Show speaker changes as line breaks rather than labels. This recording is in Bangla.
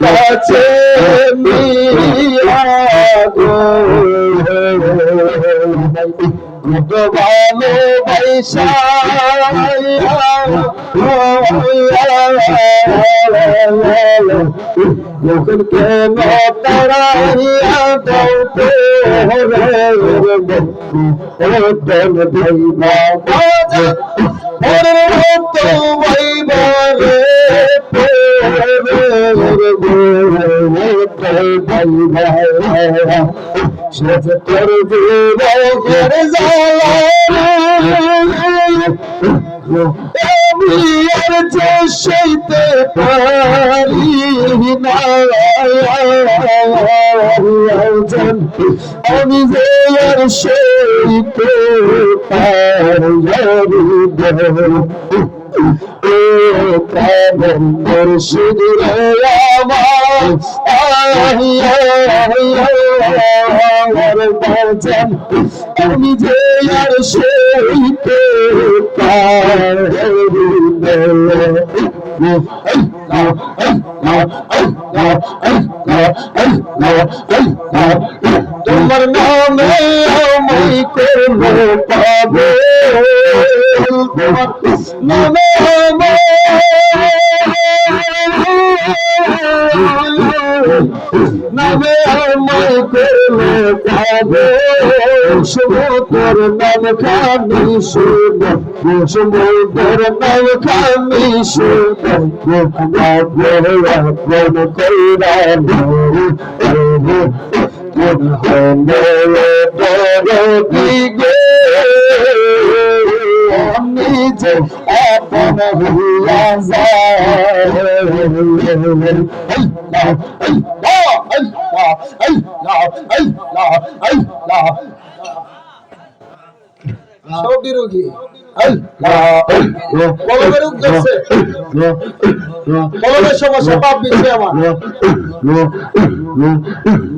কাছে মিয়া গো ভালো পয়সা যখন কেন তারাইয়া দৌতে হরে ভাই বাবা হরে তো ভাই বারে সে তোর জীবনের জ্বালা আমি আর যে সইতে পারি না আমি যে আর সইতে পারি প্রেম মুর্শিদ রে আমার বাজান আমি যে আর সইতে তোমার নামে করব পাবে নামে আমায় করলে পাবে সমুদ্র নাম খানি শুভ সমুদ্র নাম খানি শুভ কইরা নিজে আপন হইয়া যায় সবই রোগী সমস্যা পাপ দিচ্ছে আমার